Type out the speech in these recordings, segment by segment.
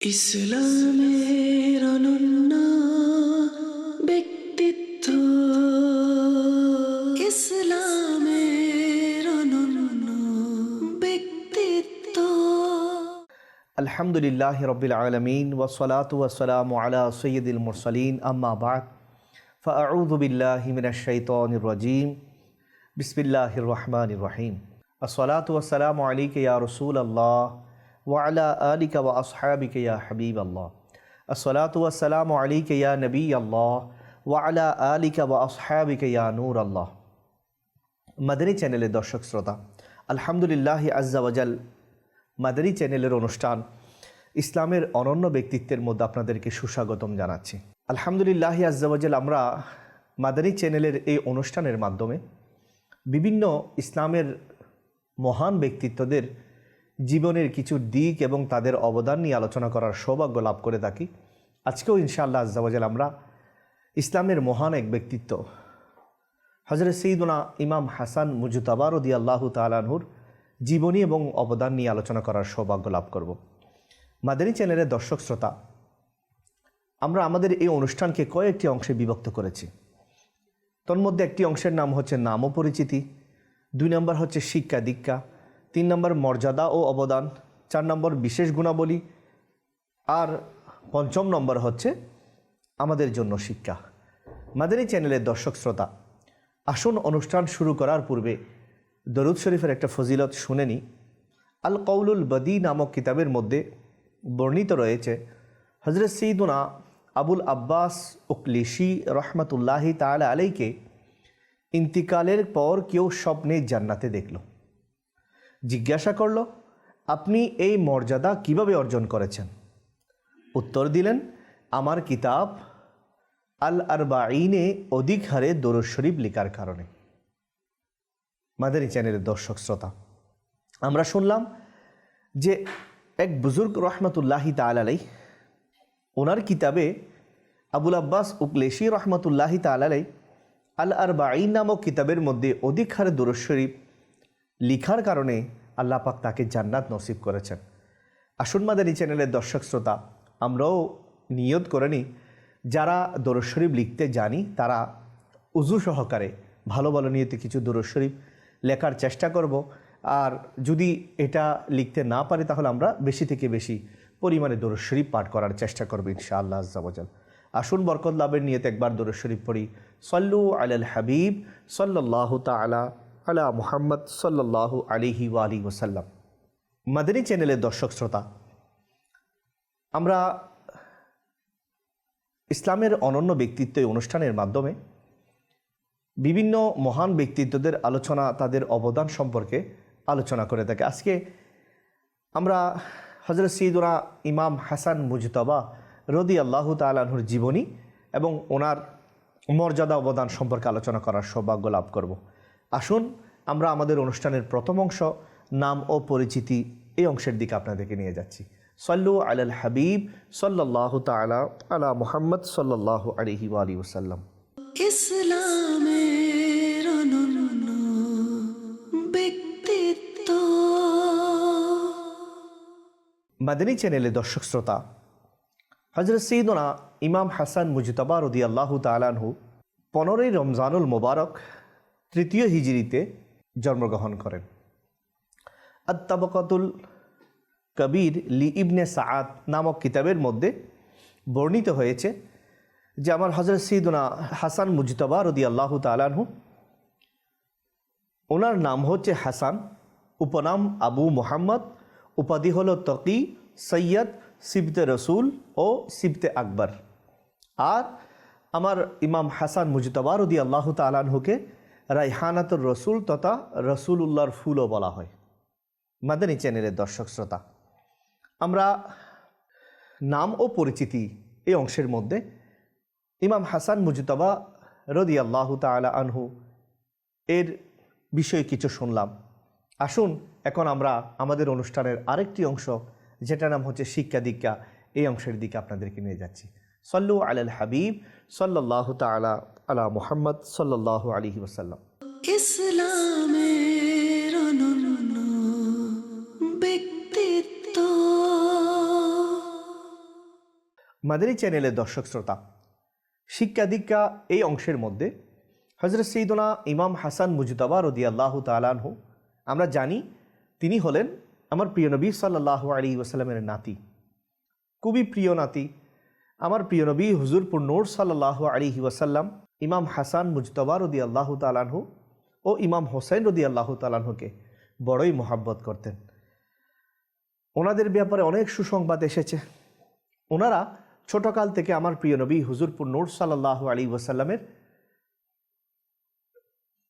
ইসলামের অনন্য ব্যক্তিত্ব। ইসলামের অনন্য ব্যক্তিত্ব। আলহামদুলিল্লাহ রবিল আলমিন ওসলাত ওয়াসালাম আলা সৈয়দুল মুরসলিন, আম্মা বাদ। ফাউযু বিল্লাহি মিনাশ শাইতানির রাজিম। বিসমিল্লাহির রহমানির রহিম। আসসালাতু ওয়াসসালামু আলাইকা ইয়া রাসূলুল্লাহ। ওয়া আলা আলিকা ওয়া আসহাবিকা ইয়া হাবিবাল্লাহ। আসসালাতু ওয়াসসালামু আলাইকা ইয়া নবিয়াল্লাহ ওয়া আলা আলিকা ওয়া আসহাবিকা ইয়া নূরাল্লাহ। মাদানী চ্যানেলের দর্শক শ্রোতা, আলহামদুলিল্লাহ আজ্জাওয়াজাল মাদানী চ্যানেলের অনুষ্ঠান ইসলামের অনন্য ব্যক্তিত্বের মধ্যে আপনাদেরকে সুস্বাগতম জানাচ্ছি। আলহামদুলিল্লাহ আজ্জাওয়াজাল আমরা মাদানী চ্যানেলের এই অনুষ্ঠানের মাধ্যমে বিভিন্ন ইসলামের মহান ব্যক্তিত্বদের জীবনের কিছু দিক এবং তাদের অবদান নিয়ে আলোচনা করার সৌভাগ্য লাভ করে থাকি। আজকেও ইনশাআল্লাহ আজ্জাওয়াজাল আমরা ইসলামের মহান এক ব্যক্তিত্ব হজরত সঈদুনা ইমাম হাসান মুজুতাবা রদি আল্লাহ তালানহুর জীবনী এবং অবদান নিয়ে আলোচনা করার সৌভাগ্য লাভ করব। মাদানী চ্যানেলের দর্শক শ্রোতা, আমরা আমাদের এই অনুষ্ঠানকে কয়েকটি অংশে বিভক্ত করেছি। তোর মধ্যে একটি অংশের নাম হচ্ছে নাম ও পরিচিতি দুই নম্বর হচ্ছে শিক্ষা দীক্ষা তিন নম্বর মর্যাদা ও অবদান, চার নম্বর বিশেষ গুণাবলী, আর পঞ্চম নম্বর হচ্ছে আমাদের জন্য শিক্ষা। মাদানী চ্যানেলের দর্শক শ্রোতা, আসুন অনুষ্ঠান শুরু করার পূর্বে দরুদ শরীফের একটা ফজিলত শুনেনি আল কৌলুল বদি নামক কিতাবের মধ্যে বর্ণিত রয়েছে হজরত সঈদুনা আবুল আব্বাস উকলিশি রহমতুল্লাহি তালা আলাইকে ইন্তিকালের পর কেউ স্বপ্নে জান্নাতে দেখল। জিজ্ঞাসা করল, আপনি এই মর্যাদা কীভাবে অর্জন করেছেন? উত্তর দিলেন, আমার কিতাব আল আরবাইনে অধিক হারে দরুদ শরীফ লেখার কারণে। মাদানী চ্যানেলের দর্শক শ্রোতা, আমরা শুনলাম যে এক বুজুর্গ রহমতুল্লাহি তালাই ওনার কিতাবে আবুল আব্বাস উকলেশি রহমতুল্লাহি তালাই আল আরবাইন নামক কিতাবের মধ্যে অধিক হারে দরুদ শরীফ লিখার কারণে আল্লাহ পাক তাকে জান্নাত নসিব করেছেন। আসুন মাদানী চ্যানেলের দর্শক শ্রোতা, আমরাও নিয়ত করে নিই, যারা দরজ শরীফ লিখতে জানি, তারা উজু সহকারে ভালো ভালো নিয়তে কিছু দরজ শরীফ লেখার চেষ্টা করব। আর যদি এটা লিখতে না পারি, তাহলে আমরা বেশি থেকে বেশি পরিমাণে দরজ শরীফ পাঠ করার চেষ্টা করব ইনশাআল্লাহ আজ্জাবজাল আসুন বরকত লাভের নিয়তে একবার দরজ শরীফ পড়ি। সল্লু আল হাবিব সাল্লাহ তালা আলা মুহাম্মদ সাল্লাহ আলিহি ওয়ালি ওসাল্লাম মাদানী চ্যানেলের দর্শক শ্রোতা, আমরা ইসলামের অনন্য ব্যক্তিত্ব অনুষ্ঠানের মাধ্যমে বিভিন্ন মহান ব্যক্তিত্বদের আলোচনা, তাদের অবদান সম্পর্কে আলোচনা করে থাকে। আজকে আমরা হজরত সঈদুরা ইমাম হাসান মুজতবা রদি আল্লাহ তালাহুর জীবনী এবং ওনার মর্যাদা, অবদান সম্পর্কে আলোচনা করার সৌভাগ্য লাভ করব। আসুন আমরা আমাদের অনুষ্ঠানের প্রথম অংশ নাম ও পরিচিতি এই অংশের দিকে আপনাদেরকে নিয়ে যাচ্ছি। সল্লু আল হাবিব সাল্লাহ তালা আলা মুহাম্মদ সাল্লাহ আলহি আলী ওসাল্লাম ইসলামের অনন্য ব্যক্তিত্ব মাদানী চ্যানেলে দর্শক শ্রোতা হজরত সঈদনা ইমাম হাসান মুজতবা রদি আল্লাহ তালানহু পনেরোই রমজানুল মোবারক তৃতীয় হিজড়িতে জন্মগ্রহণ করেন। আত্তাবকাতুল কবির লি ইবনে সাআদ নামক কিতাবের মধ্যে বর্ণিত হয়েছে যে আমার হজরত সঈদনা হাসান মুজতবা রদি আল্লাহ তালানহু ওনার নাম হচ্ছে হাসান, উপনাম আবু মোহাম্মদ, উপাধি হল তকি, সৈয়দ, সিবতে রসুল ও সিবতে আকবর। আর আমার ইমাম হাসান মুজতবা রদি আল্লাহ তালানহুকে রাইহানাতুর রসুল তথা রসুল উল্লাহর ফুলও বলা হয়। মাদানী চ্যানেলের দর্শক শ্রোতা, আমরা নাম ও পরিচিতি এই অংশের মধ্যে ইমাম হাসান মুজতবা রদি আল্লাহ তালা আনহু এর বিষয়ে কিছু শুনলাম। আসুন, এখন আমরা আমাদের অনুষ্ঠানের আরেকটি অংশ যেটা নাম হচ্ছে শিক্ষা দীক্ষা, এই অংশের দিকে আপনাদেরকে নিয়ে যাচ্ছি। সল্লু আল হাবিব সাল্লাহ তালা আলা মুহাম্মদ সাল্লাহ আলহি ওসাল্লাম ইসলামের অনন্য ব্যক্তিত্ব। চ্যানেলের দর্শক শ্রোতা শিক্ষা দীক্ষা এই অংশের মধ্যে হজরত সঈদনা ইমাম হাসান মুজতবা রদি আল্লাহ তালানহু আমরা জানি তিনি হলেন আমার প্রিয় নবী সাল্লাহ আলী ওসাল্লামের নাতি খুবই প্রিয় নাতি আমার প্রিয় নবী হুজুরপুর নূর সাল্লাহ আলী ওয়াসাল্লাম, ইমাম হাসান মুজতবা রদি আল্লাহ তালানহু ও ইমাম হোসেন রদি আল্লাহ তালানহুকে বড়ই মোহাব্বত করতেন। ওনাদের ব্যাপারে অনেক সুসংবাদ এসেছে। ওনারা ছোটকাল থেকে আমার প্রিয় নবী হুজুরপুর নূর সাল্লাহ আলী ওয়াসাল্লামের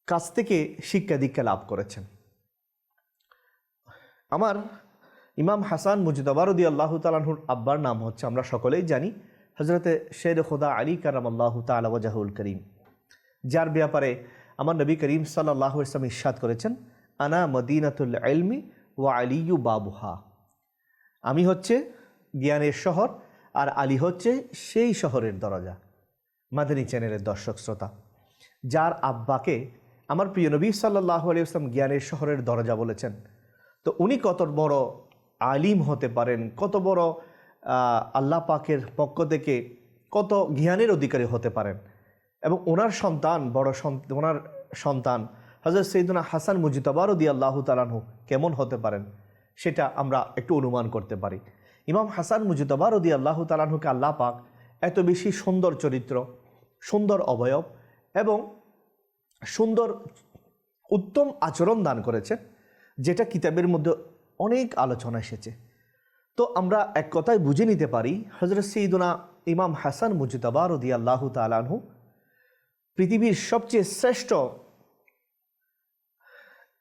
কাছ থেকে শিক্ষা দীক্ষা লাভ করেছেন। আমার ইমাম হাসান মুজদাবারুদ্দি আল্লাহ তালাহুর আব্বার নাম হচ্ছে, আমরা সকলেই জানি হজরতে শের খোদা আলী কারাম আল্লাহ তালাওয়াজাহুল করিম, যার ব্যাপারে আমার নবী করিম সাল্লাহ ইসলাম ইস্বাদ করেছেন, আনা মদিনাতুল আলমি ওয়া আলিয়ু বাবুহা। আমি হচ্ছে জ্ঞানের শহর আর আলী হচ্ছে সেই শহরের দরজা, মাদানী চ্যানেলের দর্শক শ্রোতা, যার আব্বাকে আমার প্রিয় নবী সাল্লাহ আলিয়াস্লাম জ্ঞানের শহরের দরজা বলেছেন। তো উনি কত বড় আলিম হতে পারেন, কত বড় আল্লাহ পাকের পক্ষ থেকে কত জ্ঞানের অধিকারী হতে পারেন। এবং ওনার সন্তান, বড় ওনার সন্তান হজরত সৈদুনা হাসান মুজিতবার দি আল্লাহ তালানহু কেমন হতে পারেন সেটা আমরা একটু অনুমান করতে পারি। ইমাম হাসান মুজিতবার দি আল্লাহ তালানহুকে আল্লাহ পাক এত বেশি সুন্দর চরিত্র, সুন্দর অবয়ব এবং সুন্দর উত্তম আচরণ দান করেছেন, যেটা কিতাবের মধ্যে অনেক আলোচনা এসেছে। তো আমরা এক কথায় বুঝে নিতে পারি হজরত সঈদুনা ইমাম হাসান মুজিতবার দি আল্লাহ তালানহু পৃথিবীর সবচেয়ে শ্রেষ্ঠ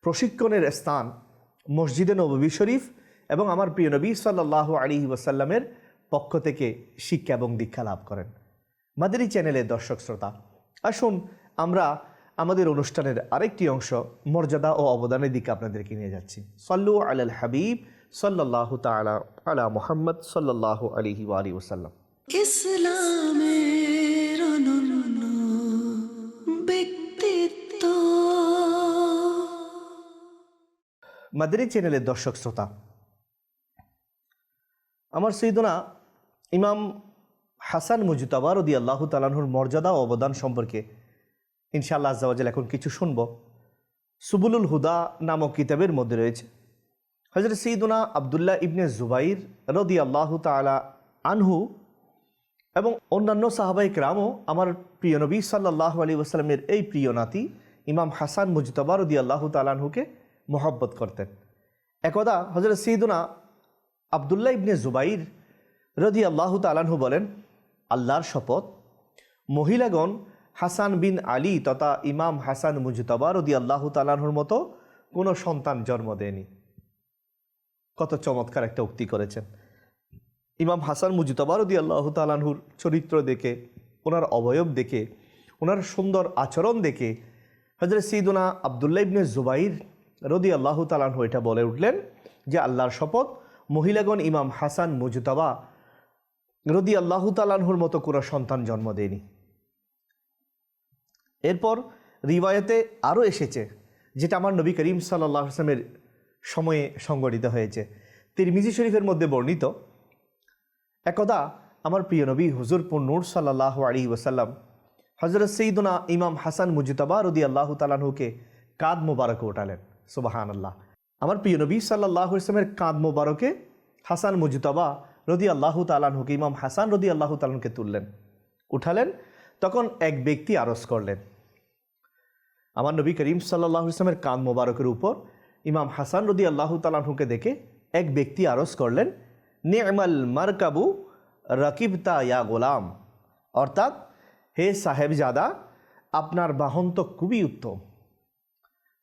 প্রশিক্ষণের স্থান মসজিদে নবী শরীফ এবং আমার প্রিয় নবী সাল্লাহ আলী ওয়াসাল্লামের পক্ষ থেকে শিক্ষা এবং দীক্ষা লাভ করেন। মাদারি চ্যানেলের দর্শক শ্রোতা, আসুন আমরা আমাদের অনুষ্ঠানের আরেকটি অংশ মর্যাদা ও অবদানের দিকে আপনাদেরকে নিয়ে যাচ্ছি। সল্লু আল হাবিব সাল্লাহ তালা আলা মোহাম্মদ সাল্লাহ আলিহি আলী ওসাল্লাম ইসলামের ব্যক্তিত্ব। মাদারি চ্যানেলের দর্শক শ্রোতা আমার সৈদনা ইমাম হাসান মুজিতাবা রদি আল্লাহ তালাহুর মর্যাদা ও অবদান সম্পর্কে ইনশাআল্লাহ আজ্জাওয়াজাল এখন কিছু শুনব। সুবুলুল হুদা নামক কিতাবের মধ্যে রয়েছে হজরত সঈদুনা আবদুল্লাহ ইবনে জুবাইর রদি আল্লাহ তালা আনহু এবং অন্যান্য সাহাবাই রামও আমার প্রিয় নবী সাল্লাহ আলী ওসালামের এই প্রিয় নাতি ইমাম হাসান মুজতবা রদি আল্লাহ তালানহুকে মোহব্বত করতেন। একদা হজরত সঈদুনা আবদুল্লাহ ইবনে জুবাইর রদি আল্লাহ তালানহু বলেন, আল্লাহর শপথ, মহিলাগণ হাসান বিন আলী তথা ইমাম হাসান মুজতবা রদি আল্লাহ তালানহুর মতো কোনো সন্তান জন্ম দেয়নি। কত চমৎকার একটা উক্তি করেছেন। ইমাম হাসান মুজিতবারদি আল্লাহ তালানহুর চরিত্র দেখে, ওনার অবয়ব দেখে, ওনার সুন্দর আচরণ দেখে হজরত সঈদুনা আবদুল্লা ইবনে জুবাইর রদি আল্লাহ তালানহু এটা বলে উঠলেন যে আল্লাহর শপথ মহিলাগণ ইমাম হাসান মুজতবা রদি আল্লাহ তালানহুর মতো কোনো সন্তান জন্ম দেয়নি। এরপর রিওয়ায়তে আরও এসেছে, যেটা আমার নবী করিম সাল্লাহ আসলামের সময়ে সংগঠিত হয়েছে। তিরমিজি শরীফের মধ্যে বর্ণিত, একদা আমার প্রিয় নবী হুজুর নূর সাল্লাহ আলী ওসাল্লাম হজরত সঈদুনা ইমাম হাসান মুজিতবা রদি আল্লাহ তালাহুকে কাদ মোবারকে ওঠালেন। সুবাহান আল্লাহ আমার প্রিয় নবী সাল্লাহ ইসলামের কাদ মোবারকে হাসান মুজিতবা রদি আল্লাহ তালাহুকে ইমাম হাসান রদি আল্লাহ তালাহুকে তুললেন। উঠালেন, তখন এক ব্যক্তি আরজ করলেন, আমার নবী করিম সাল্লাহ ইসলামের কান মোবারকের উপর ইমাম হাসান রদি আল্লাহ তালাহুকে দেখে এক ব্যক্তি আরজ করলেন নিয়মাল মারকাবু রকিবতা ইয়া গোলাম। অর্থাৎ, হে সাহেবজাদা, আপনার বাহন তো খুবই উত্তম।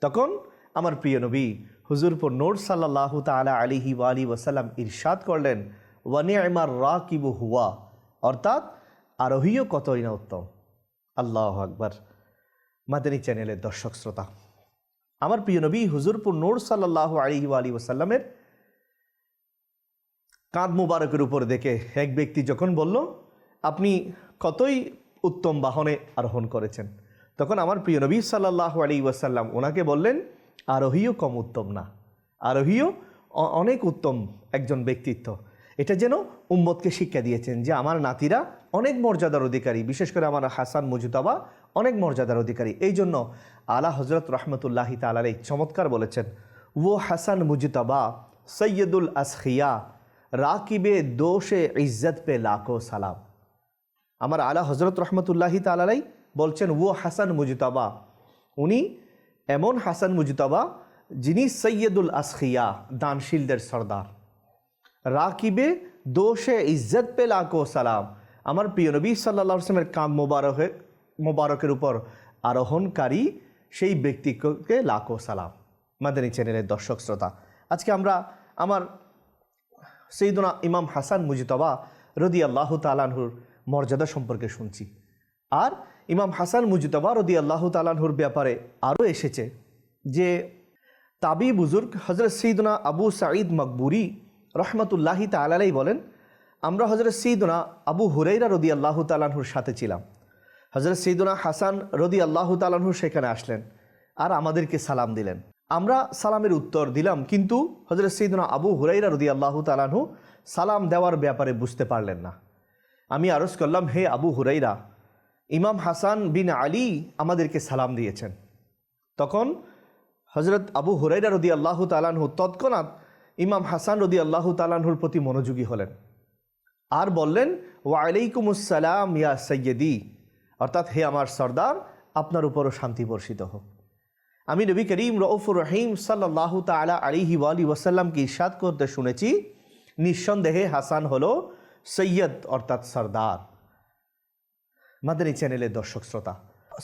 তখন আমার প্রিয় নবী হুজুরপুর নোর সাল্লাহ তালা আলিহি ওয়ালি ওসাল্লাম ইরশাদ করলেন ওয়ানিয়মার রাকিবু হুয়া। অর্থাৎ, আরোহীও কতই না উত্তম। আল্লাহ আকবার। মাদানী চ্যানেলের দর্শক শ্রোতা। আমার প্রিয় নবী হুজুরপুর নোর সাল্লাহ আলিহি আলী ওসাল্লামের কাঁধ মুবারকের উপর দেখে এক ব্যক্তি যখন বলল, আপনি কতই উত্তম বাহনে আরোহণ করেছেন? তখন আমার প্রিয় নবী সাল্লাহ আলী ওয়াসাল্লাম ওনাকে বললেন, আরোহীও কম উত্তম না। আরোহীও অনেক উত্তম একজন ব্যক্তিত্ব। এটা যেন উম্মতকে শিক্ষা দিয়েছেন যে আমার নাতিরা অনেক মর্যাদার অধিকারী, বিশেষ করে আমার হাসান মুজুতাবা অনেক মর্যাদার অধিকারী। এই জন্য আলা হজরত রহমতুল্লাহি তালাই চমৎকার বলেছেন, ও হাসান মুজুতাবা, সৈয়দুল আসখিয়া, রাকিবে দোষে ইজ্জত পে লাখো সালাম। আমার আলা হজরত রহমতুল্লাহি তালাই বলছেন, ও হাসান মুজতাবা, উনি এমন হাসান মুজতাবা যিনি সৈয়দুল আসখিয়া, দানশীলদের সর্দার। রাকিবে দোষে ইজ্জত পে লাখো সালাম। আমার প্রিয় নবী সাল্লা আসলামের কাম মোবারকে মোবারকের উপর আরোহণকারী সেই ব্যক্তিকে লাখো সালাম। মাদানী চ্যানেলের দর্শক শ্রোতা, আজকে আমরা আমার সৈদুনা ইমাম হাসান মুজিতবা রদি আল্লাহ তালানহুর মর্যাদা সম্পর্কে শুনছি। আর ইমাম হাসান মুজিতবা রদি আল্লাহ তালানহুর ব্যাপারে আরও এসেছে যে তাবি বুজুর্গ হজরত সৈদুনা আবু সাঈদ মকবুরি রহমতুল্লাহি তালাই বলেন, আমরা হজরত সৈদুনা আবু হুরাইরা রদি আল্লাহ তালানহুর সাথে ছিলাম। হজরত সৈদুনা হাসান রদি আল্লাহ তালানহু সেখানে আসলেন আর আমাদেরকে সালাম দিলেন। আমরা সালামের উত্তর দিলাম, কিন্তু হজরত সৈদুনা আবু হুরাইরা রদি আল্লাহ তালানহু সালাম দেওয়ার ব্যাপারে বুঝতে পারলেন না। আমি আরজ করলাম, হে আবু হুরাইরা ইমাম হাসান বিন আলী আমাদেরকে সালাম দিয়েছেন। তখন হজরত আবু হুরাইরা রদি আল্লাহ তালানহু তৎক্ষণাৎ ইমাম হাসান রদি আল্লাহ তালানহুর প্রতি মনোযোগী হলেন। আর বললেন ওয়ালাইকুম আসসালাম ইয়া সৈয়দি অর্থাৎ হে আমার সর্দার, আপনার উপরও শান্তি বর্ষিত হোক। আমি নবী করিম রউফুর রহিম সাল্লাহ তালা আলিহি ওয়ালি ওয়াসাল্লামকে ইরশাদ করতে শুনেছি, নিঃসন্দেহে হাসান হলো সৈয়দ অর্থাৎ সর্দার। মাদানী চ্যানেলের দর্শক শ্রোতা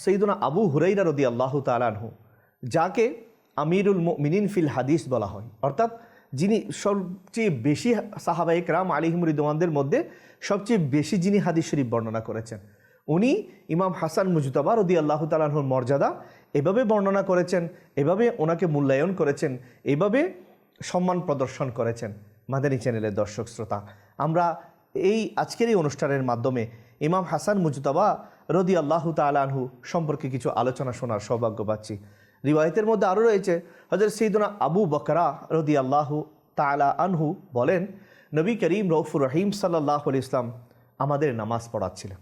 সৈদুনা আবু হুরাইরা রদি আল্লাহ তালানহু যাকে আমিরুল মিনিন ফিল হাদিস বলা হয়, অর্থাৎ যিনি সবচেয়ে বেশি সাহাবাহিক রাম আলিহিম রিদওয়ানদের মধ্যে সবচেয়ে বেশি যিনি হাদিস শরীফ বর্ণনা করেছেন। উনি ইমাম হাসান মুজতবা রদি আল্লাহ তালাহুর মর্যাদা, এভাবে বর্ণনা করেছেন, এভাবে ওনাকে মূল্যায়ন করেছেন, এভাবে সম্মান প্রদর্শন করেছেন মাদানী চ্যানেলের দর্শক শ্রোতা। আমরা এই আজকের এই অনুষ্ঠানের মাধ্যমে ইমাম হাসান মুজতবা রদি আল্লাহ তালাহু সম্পর্কে কিছু আলোচনা শোনার সৌভাগ্য পাচ্ছি। রিওয়ায়তের মধ্যে আরও রয়েছে হজরত সৈদুনা আবু বকরা রদি আল্লাহ তালা আনহু বলেন, নবী করিম রৌফুর রহিম সাল্লাহ ইসলাম আমাদের নামাজ পড়াচ্ছিলেন।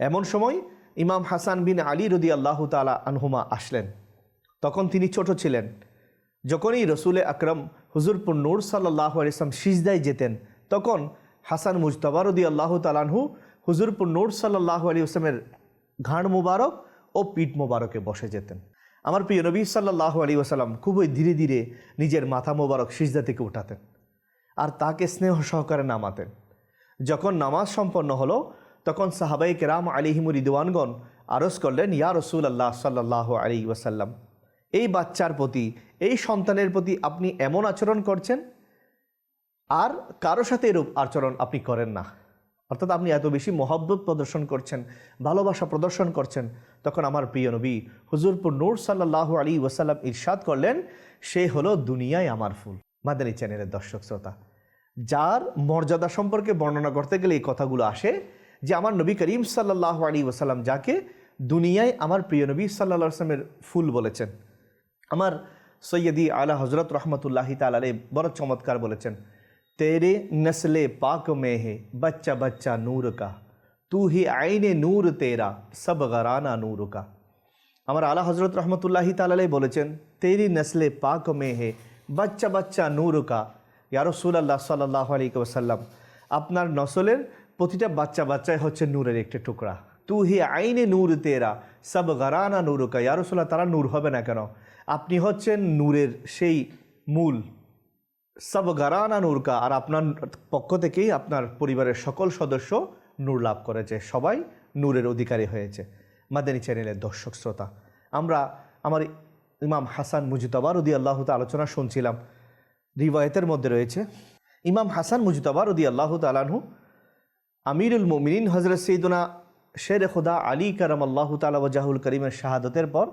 এমন সময় ইমাম হাসান বিন আলী রদি আল্লাহ তালা আনহুমা আসলেন। তখন তিনি ছোট ছিলেন। যখনই রসুলে আকরম হুজুরপুর নূর সাল্লাহ ইসলাম সিজদায় যেতেন, তখন হাসান মুজতবা রদি আল্লাহ তালানহু হুজুরপুর নূর সাল্লাহ আলী আসলামের ঘাড় মুবারক ও পিঠ মুবারকে বসে যেতেন। আমার প্রিয় নবী সাল্লাহ আলী ওসাল্লাম খুবই ধীরে ধীরে নিজের মাথা মোবারক সিজদা থেকে উঠাতেন আর তাকে স্নেহ সহকারে নামাতেন। যখন নামাজ সম্পন্ন হলো তখন সাহাবাই কেরাম আলিহিমুর ইদওয়ানগণ আরজ করলেন, ইয়া রসুল আল্লাহ সাল্লাহ আলী ওয়াসাল্লাম, এই বাচ্চার প্রতি, এই সন্তানের প্রতি আপনি এমন আচরণ করছেন? আর কারও সাথে এরূপ আচরণ আপনি করেন না। অর্থাৎ আপনি এত বেশি মহব্বত প্রদর্শন করছেন, ভালোবাসা প্রদর্শন করছেন, তখন আমার প্রিয় নবী হুজুরপুর নূর সাল্লাহ আলী ওয়াসাল্লাম ইরশাদ করলেন, সে হলো দুনিয়ায় আমার ফুল। মাদানী চ্যানেলের দর্শক শ্রোতা, যার মর্যাদা সম্পর্কে বর্ণনা করতে গেলে এই কথাগুলো আসে যে আমার নবী করিম সাল্লাহ আলী ওসাল্লাম যাকে দুনিয়ায় আমার প্রিয় নবী সাল্লা আসলামের ফুল বলেছেন, আমার সৈয়দি আলা হজরত রহমতুল্লাহি তালে বড় চমৎকার বলেছেন, তেরে নসলে পাক মে হে, বচ্চা বচ্চা নূর কা, তু হি আইনে নূর তেরা, সব গরানা নূর কা। আমার আলা হজরত রহমতুল্লাহি তালাই বলেছেন, তেরি নসলে পাক মে হে, বাচ্চা বাচ্চা নূর কা। ইয়ারসুল আল্লাহ সাল্লাহ আলী ওসাল্লাম আপনার নসলের প্রতিটা বাচ্চা বাচ্চাই হচ্ছে নূরের একটি টুকরা। তু হি আইনে নূর তেরা, সব গরানা নূর কা ইয়ারসুল্লাহ তারা নূর হবে না কেন? আপনি হচ্ছেন নূরের সেই মূল। সব গারানা নূরকা, আর আপনার পক্ষ থেকেই আপনার পরিবারের সকল সদস্য নূর লাভ করেছে। সবাই নূরের অধিকারী হয়েছে। মাদানী চ্যানেলের দর্শক শ্রোতা, আমরা আমার ইমাম হাসান মুজিতবা রদি আল্লাহ আলোচনা শুনছিলাম। রিবায়তের মধ্যে রয়েছে। ইমাম হাসান মুজিতবা রদি আল্লাহ তালাহু আমিরুল মুমিনিন হজরত সৈদুনা শের খুদা আলী কারাম আল্লাহ তালা ওজাহুল করিমের শাহাদতের পর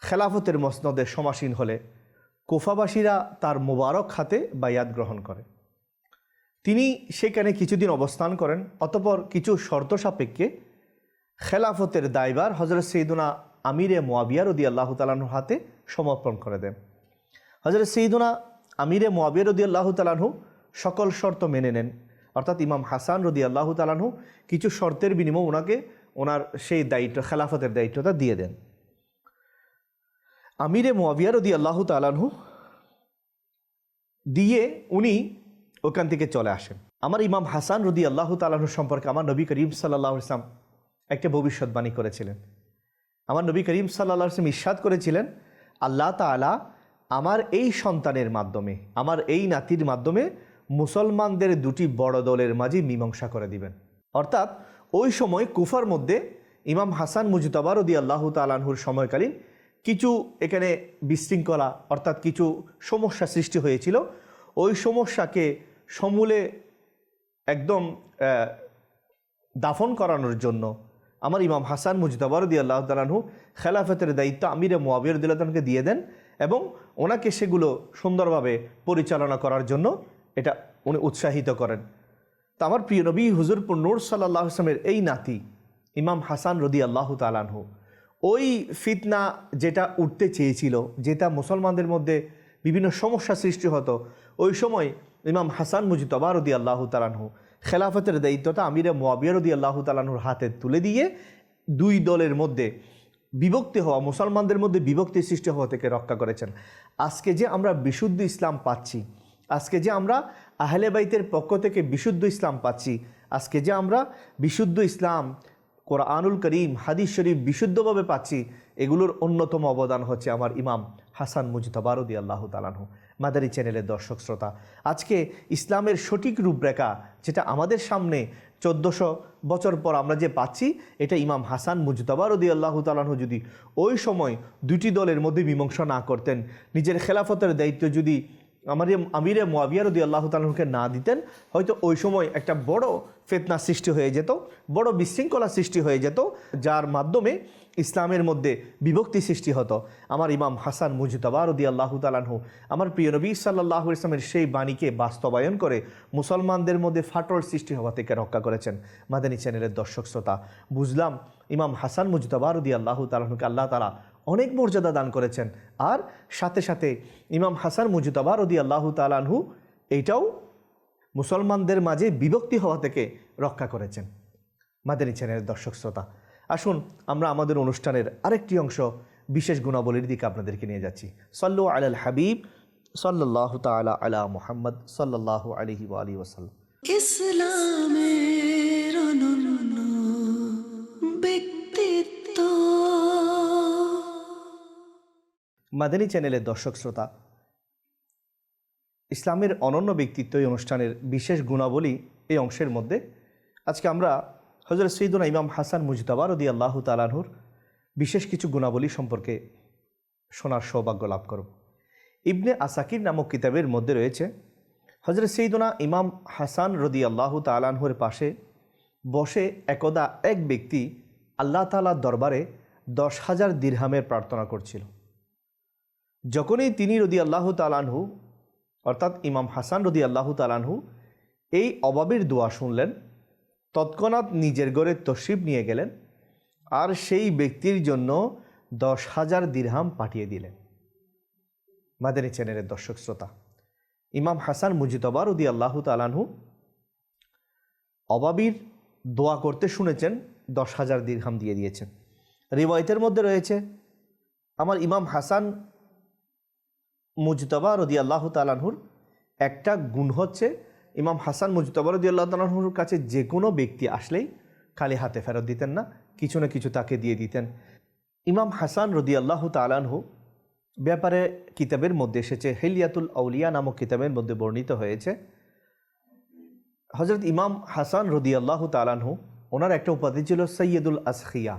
খেলাফতের মসনদে সমাসীন হলে কোফাবাসীরা তার মোবারক হাতে বায়াত গ্রহণ করে। তিনি সেখানে কিছুদিন অবস্থান করেন, অতপর কিছু শর্ত সাপেক্ষে খেলাফতের দায়বার হজরত সৈদুনা আমিরে মোয়াবিয়া রদি আল্লাহ তালাহুর হাতে সমর্পণ করে দেন। হজরত সৈদুনা আমিরে মোয়াবিয়া রদি আল্লাহ তালাহু সকল শর্ত মেনে নেন। অর্থাৎ ইমাম হাসান রদি আল্লাহ তালানহু কিছু শর্তের বিনিময়ে ওনাকে ওনার সেই দায়িত্ব, খেলাফতের দায়িত্বটা দিয়ে দেন। আমিরে মোয়াবিয়া রদি আল্লাহ তালানহু দিয়ে উনি ওখান থেকে চলে আসেন। আমার ইমাম হাসান রদি আল্লাহ তালাহু সম্পর্কে আমার নবী করিম সাল্লাহ ইসলাম একটা ভবিষ্যৎবাণী করেছিলেন। আমার নবী করিম সাল্লাহ ইসলাম ইস্বাদ করেছিলেন, আল্লাহ তালা আমার এই সন্তানের মাধ্যমে, আমার এই নাতির মাধ্যমে মুসলমানদের দুটি বড় দলের মাঝে মীমাংসা করে দিবেন। অর্থাৎ, ওই সময় কুফার মধ্যে ইমাম হাসান মুজতাবা রদি আল্লাহ তালাহুর সময়কালীন কিছু এখানে বিশৃঙ্খলা, অর্থাৎ কিছু সমস্যা সৃষ্টি হয়েছিল। ওই সমস্যাকে সমূলে একদম দাফন করানোর জন্য আমার ইমাম হাসান মুজতাবারদি আল্লাহ তালাহু খেলাফতের দায়িত্ব আমিরে মোয়াবির দিল্লাহকে দিয়ে দেন এবং ওনাকে সেগুলো সুন্দরভাবে পরিচালনা করার জন্য এটা উনি উৎসাহিত করেন। তো আমার প্রিয় নবী হুজুরপুর নূর সাল্লাহ ইসলামের এই নাতি, ইমাম হাসান রদি আল্লাহ তালানহু ওই ফিতনা যেটা উঠতে চেয়েছিল, যেটা মুসলমানদের মধ্যে বিভিন্ন সমস্যা সৃষ্টি হতো, ওই সময় ইমাম হাসান মুজিতবা রদি আল্লাহ তালানহু খেলাফতের দায়িত্বটা আমিরে মোয়াবিয়া রদি আল্লাহ তালানহুর হাতে তুলে দিয়ে দুই দলের মধ্যে বিভক্তি হওয়া, মুসলমানদের মধ্যে বিভক্তি সৃষ্টি হওয়া থেকে রক্ষা করেছেন। আজকে যে আমরা বিশুদ্ধ ইসলাম পাচ্ছি আজকে যে আমরা আহলে বাইতের পক্ষ থেকে বিশুদ্ধ ইসলাম পাচ্ছি, আজকে যে আমরা বিশুদ্ধ ইসলাম, কোরআনুল করিম, হাদিস শরীফ বিশুদ্ধভাবে পাচ্ছি, এগুলোর অন্যতম অবদান হচ্ছে আমার ইমাম হাসান মুজতবারুদি আল্লাহ তালানহু মাদারি চ্যানেলের দর্শক শ্রোতা। আজকে ইসলামের সঠিক রূপরেখা যেটা আমাদের সামনে চোদ্দোশো বছর পর আমরা যে পাচ্ছি, এটা ইমাম হাসান মুজতবারুদি আল্লাহ তালানহু যদি ওই সময় দুটি দলের মধ্যে মীমাংসা না করতেন, নিজের খেলাফতের দায়িত্ব যদি আমার আমিরে মোয়াবিয়া রদি আল্লাহ তালুকে না দিতেন, হয়তো ওই সময় একটা বড় ফেতনা সৃষ্টি হয়ে যেত, বড় বিশৃঙ্খলা সৃষ্টি হয়ে যেত, যার মাধ্যমে ইসলামের মধ্যে বিভক্তি সৃষ্টি হতো। আমার ইমাম হাসান মুজতবা রদি আল্লাহ তালাহু আমার প্রিয় নবী সাল্লাহ ইসলামের সেই বাণীকে বাস্তবায়ন করে মুসলমানদের মধ্যে ফাটল সৃষ্টি হওয়া থেকে রক্ষা করেছেন মাদানী চ্যানেলের দর্শক শ্রোতা। বুঝলাম, ইমাম হাসান মুজতবা রদি আল্লাহ তালাহুকে আল্লাহ তালা অনেক মর্যাদা দান করেছেন। আর সাথে সাথে ইমাম হাসান মুজতাবা রদি আল্লাহ তালানহু এইটাও মুসলমানদের মাঝে বিভক্তি হওয়া থেকে রক্ষা করেছেন। মাদানী চ্যানেলের দর্শক শ্রোতা, আসুন আমরা আমাদের অনুষ্ঠানের আরেকটি অংশ বিশেষ গুণাবলীর দিকে আপনাদেরকে নিয়ে যাচ্ছি। সল্লু আলাল হাবিব সাল্লাহ তালা আলা মুহাম্মদ সাল্লাহ আলহি আলী ওসাল্লাম মাদানী চ্যানেলের দর্শক শ্রোতা। ইসলামের অনন্য ব্যক্তিত্ব এই অনুষ্ঠানের বিশেষ গুণাবলী এই অংশের মধ্যে। আজকে আমরা হজরত সৈদুনা ইমাম হাসান মুজতাবা রদি আল্লাহ তালাহুর বিশেষ কিছু গুণাবলী সম্পর্কে শোনার সৌভাগ্য লাভ করব। ইবনে আসাকির নামক কিতাবের মধ্যে রয়েছে হজরত সৈদুনা ইমাম হাসান রদি আল্লাহ তালাহুর পাশে বসে একদা এক ব্যক্তি আল্লাহ তালার দরবারে দশ হাজার দিরহামের প্রার্থনা করছিল। যখনই তিনি রদি আল্লাহ তালানহু অর্থাৎ ইমাম হাসান রদি আল্লাহ তালানহু এই অভাবের দোয়া শুনলেন, তৎক্ষণাৎ নিজের গড়ে তশরিফ নিয়ে গেলেন আর সেই ব্যক্তির জন্য দশ হাজার দিরহাম পাঠিয়ে দিলেন। মাদানী চ্যানেলের দর্শক শ্রোতা, ইমাম হাসান মুজিতবা রদি আল্লাহ তালানহু অবাবির দোয়া করতে শুনেছেন, দশ হাজার দিরহাম দিয়ে দিয়েছেন। রিওয়ায়তের মধ্যে রয়েছে, আমার ইমাম হাসান মুজতবা রদি আল্লাহ তালানহুর একটা গুণ হচ্ছে, ইমাম হাসান মুজতবা রদি আল্লাহ তালানহুর কাছে যে কোনো ব্যক্তি আসলেই খালি হাতে ফেরত দিতেন না, কিছু না কিছু তাকে দিয়ে দিতেন। ইমাম হাসান রদি আল্লাহ তালানহু ব্যাপারে কিতাবের মধ্যে এসেছে, হেলিয়াতুল আউলিয়া নামক কিতাবের মধ্যে বর্ণিত হয়েছে। হজরত ইমাম হাসান রদি আল্লাহ তালানহু ওনার একটা উপাধি ছিল সৈয়দুল আসখিয়া,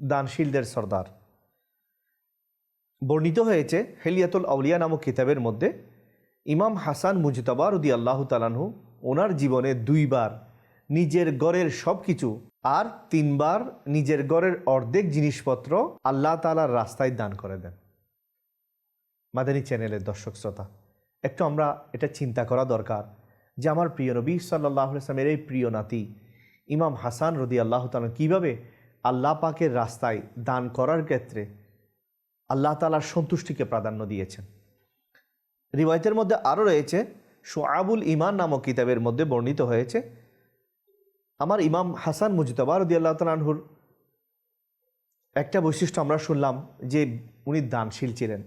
দানশীলদের সর্দার। বর্ণিত হয়েছে হেলিয়াতুল আউলিয়া নামক কিতাবের মধ্যে ইমাম হাসান মুজতাবা রদি আল্লাহ তালানহু ওনার জীবনে দুইবার নিজের গড়ের সব কিছু আর তিনবার নিজের গড়ের অর্ধেক জিনিসপত্র আল্লাহ তালার রাস্তায় দান করে দেন। মাদানী চ্যানেলের দর্শক শ্রোতা, একটু আমরা এটা চিন্তা করা দরকার যে আমার প্রিয় নবী সাল্লাহ ইসলামের এই প্রিয় নাতি ইমাম হাসান রদি আল্লাহ তালা কীভাবে আল্লাহ পাকের রাস্তায় দান করার ক্ষেত্রে আল্লাহ তালার সন্তুষ্টিকে প্রাধান্য দিয়েছেন। রিওয়ায়তের মধ্যে আরও রয়েছে শোয়াবুল ইমান নামক কিতাবের মধ্যে বর্ণিত হয়েছে, আমার ইমাম হাসান মুজতবা রদি আল্লাহ তালাহুর একটা বৈশিষ্ট্য আমরা শুনলাম যে উনি দানশীল ছিলেন,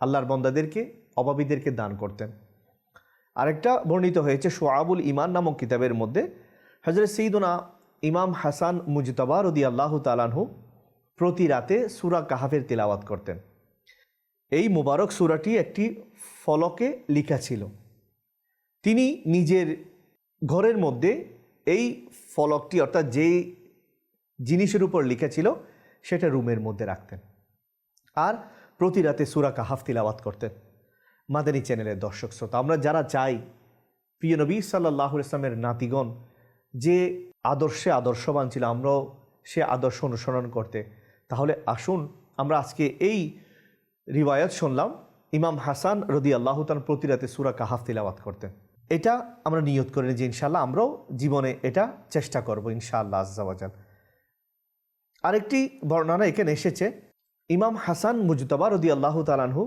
আল্লাহর বন্দাদেরকে অভাবীদেরকে দান করতেন। আরেকটা বর্ণিত হয়েছে সোয়াবুল ইমান নামক কিতাবের মধ্যে হজরত সঈদুনা ইমাম হাসান মুজতবা রদি আল্লাহ তালানহু প্রতি রাতে সুরা কাহাফের তিলাওয়াত করতেন। এই মুবারক সুরাটি একটি ফলকে লিখা ছিল। তিনি নিজের ঘরের মধ্যে এই ফলকটি, অর্থাৎ যেই জিনিসের উপর লিখা ছিল, সেটা রুমের মধ্যে রাখতেন। আর প্রতি রাতে সুরা কাহাফ তিলাওয়াত করতেন মাদানী চ্যানেলের দর্শক শ্রোতা। আমরা যারা চাই, প্রিয় নবী সাল্লাহ ইসলামের নাতিগণ, যে আদর্শে আদর্শবান ছিল, আমরাও সে আদর্শ অনুসরণ করতে, তাহলে আসুন আমরা আজকে এই রিওয়ায়ত শুনলাম, ইমাম হাসান রদি আল্লাহ তার প্রতি রাতে সুরা কাহাফ তিলাওয়াত করতেন। এটা আমরা নিয়ত করে যে ইনশাল্লাহ আমরাও জীবনে এটা চেষ্টা করব ইনশাআল্লাহ আজ্জাওয়াজাল আরেকটি বর্ণনা এখানে এসেছে, ইমাম হাসান মুজতবা রদি আল্লাহ তালানহু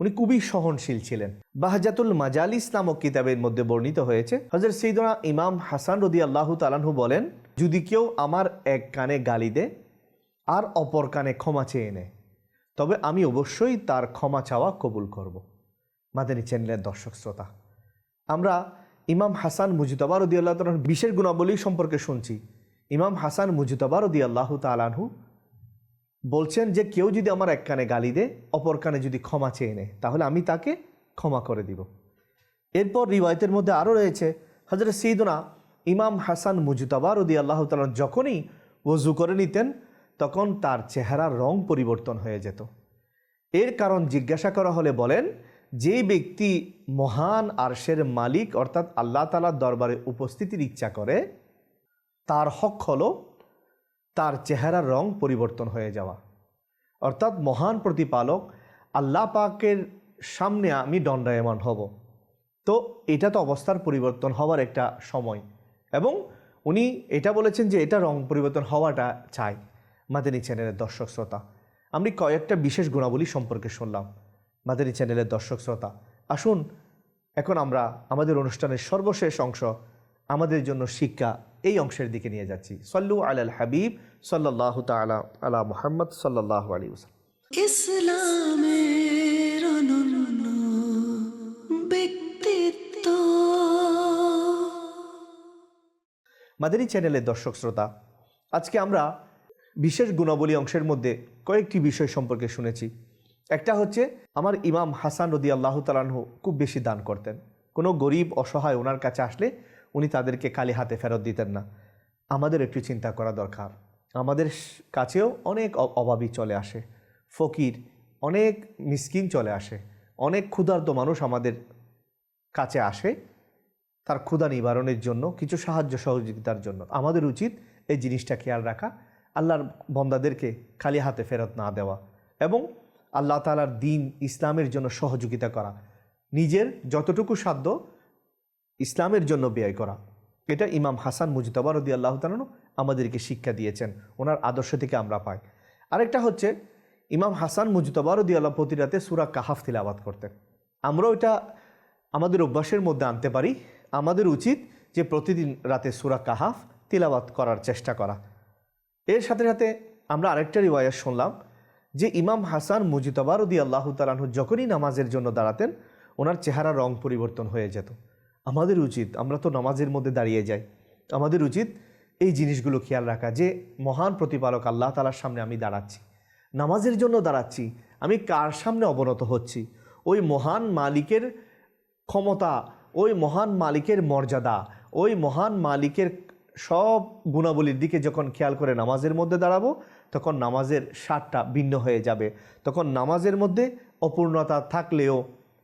উনি খুবই সহনশীল ছিলেন। বাহজাতুল মাজালিস নামক কিতাবের মধ্যে বর্ণিত হয়েছে হজরত সৈদনা ইমাম হাসান রদি আল্লাহ তালানহু বলেন, যদি কেউ আমার এক কানে গালি দে আর অপর কানে ক্ষমা চেয়ে নেয় তবে আমি অবশ্যই তার ক্ষমা চাওয়া কবুল করব। মাদানী চ্যানেলের দর্শক শ্রোতা, আমরা ইমাম হাসান মুজিতবা রদি আল্লাহ তালার বিশেষ গুণাবলী সম্পর্কে শুনছি। ইমাম হাসান মুজিতবা রদি আল্লাহ তালানহু বলছেন যে, কেউ যদি আমার এক কানে গালি দে অপর কানে যদি ক্ষমা চেয়ে নেয়, তাহলে আমি তাকে ক্ষমা করে দিব। এরপর রিওয়ায়তের মধ্যে আরও রয়েছে হজরত সঈদনা ইমাম হাসান মুজতাবা রদি আল্লাহ তালা যখনই ওজু করে নিতেন তখন তার চেহারার রং পরিবর্তন হয়ে যেত। এর কারণ জিজ্ঞাসা করা হলে বলেন, যে ব্যক্তি মহান আরশের মালিক, অর্থাৎ আল্লাহ তালার দরবারে উপস্থিতির ইচ্ছা করে, তার হক হলো তার চেহারার রং পরিবর্তন হয়ে যাওয়া। অর্থাৎ মহান প্রতিপালক, আল্লাহ পাকের সামনে আমি দণ্ডায়মান হব। তো এটা তো অবস্থার পরিবর্তন হওয়ার একটা সময়। এবং উনি এটা বলেছেন যে এটা রং পরিবর্তন হওয়াটা চাই। মাদানী চ্যানেলের দর্শক শ্রোতা। আমি কয়েকটা বিশেষ গুণাবলী সম্পর্কে শুনলাম। মাদানী চ্যানেলের দর্শক শ্রোতা আসুন এখন আমরা আমাদের অনুষ্ঠানের সর্বশেষ অংশ আমাদের জন্য শিক্ষা এই অংশের দিকে নিয়ে যাচ্ছি। সল্লু আলাল হাবিব সাল্লাহ তালা আলা মোহাম্মদ সাল্লাহ আলী ওসালাম ইসলামের অনন্য ব্যক্তিত্ব। মাদানী চ্যানেলের দর্শক শ্রোতা আজকে আমরা বিশেষ গুণাবলী অংশের মধ্যে কয়েকটি বিষয় সম্পর্কে শুনেছি। একটা হচ্ছে, আমার ইমাম হাসান রদি আল্লাহ তালাহ খুব বেশি দান করতেন। কোনো গরিব অসহায় ওনার কাছে আসলে উনি তাদেরকে কালি হাতে ফেরত দিতেন না। আমাদের একটু চিন্তা করা দরকার। আমাদের কাছেও অনেক অভাবী চলে আসে। ফকির অনেক মিসকিন চলে আসে। অনেক ক্ষুধার্ত মানুষ আমাদের কাছে আসে। তার ক্ষুধা নিবারণের জন্য, কিছু সাহায্য সহযোগিতার জন্য। আমাদের উচিত এই জিনিসটা খেয়াল রাখা। আল্লাহর বন্দাদেরকে খালি হাতে ফেরত না দেওয়া এবং আল্লাহ তালার দিন ইসলামের জন্য সহযোগিতা করা, নিজের যতটুকু সাধ্য ইসলামের জন্য ব্যয় করা। এটা ইমাম হাসান মুজতবা রদি আল্লাহ তালন আমাদেরকে শিক্ষা দিয়েছেন, ওনার আদর্শ থেকে আমরা পাই। আরেকটা হচ্ছে, ইমাম হাসান মুজতবা রদি আল্লাহ প্রতি রাতে সুরা কাহাফ তিলাবাত করতেন। আমরাও এটা আমাদের অভ্যাসের মধ্যে আনতে পারি। আমাদের উচিত যে প্রতিদিন রাতে সুরা কাহাফ তিলাবাত করার চেষ্টা করা। এর সাথে সাথে আমরা আরেকটা রিওয়ায়াত শুনলাম যে ইমাম হাসান মুজিতবা রদি আল্লাহ তালাহু যখনই নামাজের জন্য দাঁড়াতেন, ওনার চেহারা রং পরিবর্তন হয়ে যেত। আমাদের উচিত, আমরা তো নামাজের মধ্যে দাঁড়িয়ে যাই, আমাদের উচিত এই জিনিসগুলো খেয়াল রাখা যে মহান প্রতিপালক আল্লাহ তালার সামনে আমি দাঁড়াচ্ছি। নামাজের জন্য দাঁড়াচ্ছি, আমি কার সামনে অবনত হচ্ছি? ওই মহান মালিকের ক্ষমতা, ওই মহান মালিকের মর্যাদা, ওই মহান মালিকের সব গুণাবলীর দিকে যখন খেয়াল করে নামাজের মধ্যে দাঁড়াবো, তখন নামাজের স্বাদটা ভিন্ন হয়ে যাবে। তখন নামাজের মধ্যে অপূর্ণতা থাকলেও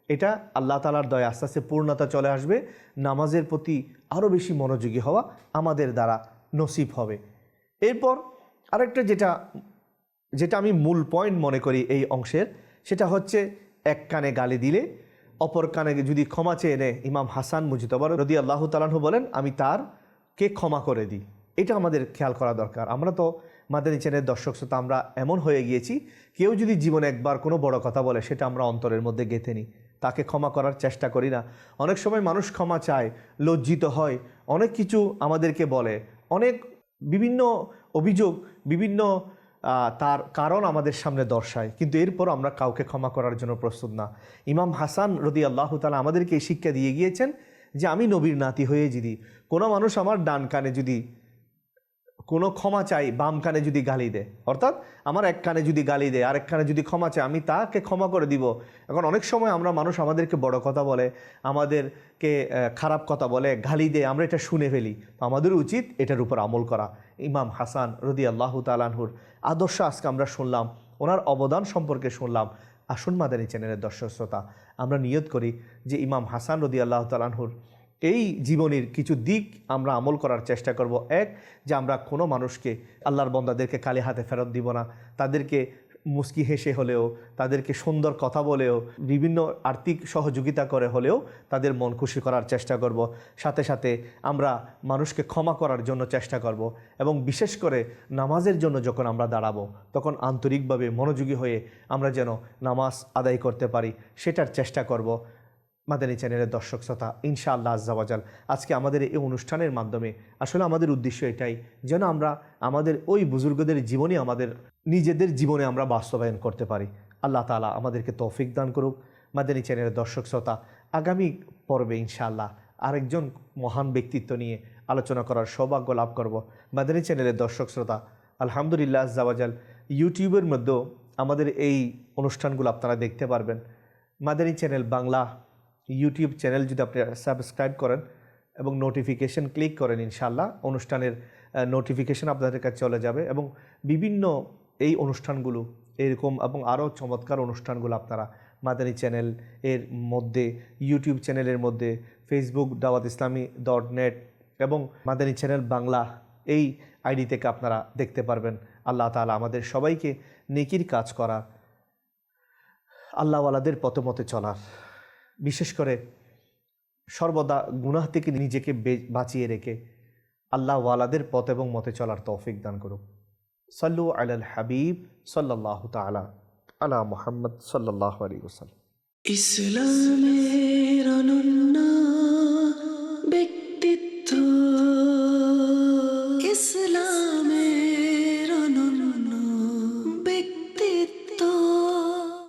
এটা আল্লাহ তালার দয়া, আস্তে আস্তে পূর্ণতা চলে আসবে। নামাজের প্রতি আরও বেশি মনোযোগী হওয়া আমাদের দ্বারা নসিব হবে। এরপর আরেকটা যেটা যেটা আমি মূল পয়েন্ট মনে করি এই অংশের, সেটা হচ্ছে এক কানে গালি দিলে, অপর কানে যদি ক্ষমা চেয়ে নেয়, ইমাম হাসান মুজিতবর রদি আল্লাহ তালাহু বলেন, আমি তার কে ক্ষমা করে দিই? এটা আমাদের খেয়াল করা দরকার। আমরা তো মাদানী চ্যানেলের দর্শক শ্রোতা, আমরা এমন হয়ে গিয়েছি, কেউ যদি জীবনে একবার কোনো বড় কথা বলে, সেটা আমরা অন্তরের মধ্যে গেঁথে নিই। তাকে ক্ষমা করার চেষ্টা করি না। অনেক সময় মানুষ ক্ষমা চায়, লজ্জিত হয়, অনেক কিছু আমাদেরকে বলে, অনেক বিভিন্ন অভিযোগ, বিভিন্ন তার কারণ আমাদের সামনে দর্শায়, কিন্তু এরপর আমরা কাউকে ক্ষমা করার জন্য প্রস্তুত না। ইমাম হাসান রদি আল্লাহ তালা আমাদেরকে এই শিক্ষা দিয়ে গিয়েছেন যে আমি নবীর নাতি হয়ে যদি কোনো মানুষ আমার ডান কানে যদি কোনো ক্ষমা চাই, বাম কানে যদি গালি দেয়, অর্থাৎ আমার এক কানে যদি গালি দেয়, আরেক কানে যদি ক্ষমা চায়, আমি তাকে ক্ষমা করে দিব। এখন অনেক সময় আমরা মানুষ আমাদেরকে বড় কথা বলে, আমাদেরকে খারাপ কথা বলে, গালি দেয়, আমরা এটা শুনে ফেলি। তো আমাদের উচিত এটার উপর আমল করা। ইমাম হাসান রদি আল্লাহ তালানহুর আদর্শ আজকে আমরা শুনলাম, ওনার অবদান সম্পর্কে শুনলাম। আসুন মাদানী চ্যানেলের দর্শক শ্রোতা, আমরা নিয়ত করি যে ইমাম হাসান রদি আল্লাহ তালানহুর এই জীবনের কিছু দিক আমরা আমল করার চেষ্টা করব। এক, যে আমরা কোনো মানুষকে আল্লাহর বন্দাদেরকে কালে হাতে ফেরত দিব না। তাদেরকে মুস্কি হেসে হলেও, তাদেরকে সুন্দর কথা বলেও, বিভিন্ন আর্থিক সহযোগিতা করে হলেও তাদের মন খুশি করার চেষ্টা করব। সাথে সাথে আমরা মানুষকে ক্ষমা করার জন্য চেষ্টা করব এবং বিশেষ করে নামাজের জন্য যখন আমরা দাঁড়াবো, তখন আন্তরিকভাবে মনোযোগী হয়ে আমরা যেন নামাজ আদায় করতে পারি, সেটার চেষ্টা করব। মাদানী চ্যানেলের দর্শক শ্রোতা, ইনশাআল্লাহ আজ্জাওয়াজাল আজকে আমাদের এই অনুষ্ঠানের মাধ্যমে আসলে আমাদের উদ্দেশ্য এটাই যেন আমরা আমাদের ওই বুজুর্গদের জীবনে আমাদের নিজেদের জীবনে আমরা বাস্তবায়ন করতে পারি। আল্লাহ তালা আমাদেরকে তৌফিক দান করুক। মাদানী চ্যানেলের দর্শক শ্রোতা, আগামী পর্বে ইনশাআল্লাহ আরেকজন মহান ব্যক্তিত্ব নিয়ে আলোচনা করার সৌভাগ্য লাভ করব মাদানী চ্যানেলের দর্শক শ্রোতা। আলহামদুলিল্লাহ আজ্জাওয়াজাল ইউটিউবের মধ্যেও আমাদের এই অনুষ্ঠানগুলো আপনারা দেখতে পারবেন। Madani channel Bangla YouTube channel যদি আপনি সাবস্ক্রাইব করেন এবং নোটিফিকেশন ক্লিক করেন ইনশাল্লাহ অনুষ্ঠানের নোটিফিকেশন আপনাদের কাছে চলে যাবে এবং বিভিন্ন এই অনুষ্ঠানগুলো এরকম এবং আরও চমৎকার অনুষ্ঠানগুলো আপনারা মাদানী চ্যানেল এর মধ্যে ইউটিউব চ্যানেলের মধ্যে ফেসবুক দাওয়াত ইসলামী ডট নেট এবং মাদানী চ্যানেল বাংলা এই আইডি থেকে আপনারা দেখতে পারবেন। আল্লাহ তাআলা আমাদের সবাইকে নেকির কাজ করার আল্লাহওয়ালাদের পথে মতে চলার। বিশেষ করে সর্বদা গুনাহ থেকে নিজেকে বাঁচিয়ে রেখে আল্লাহ ওয়ালাদের পথ এবং মতে চলার তৌফিক দান করুক। সাল্লু আলাল হাবিব সাল্লাহ তালা আলা মোহাম্মদ সাল্লাহ আলী অনন্য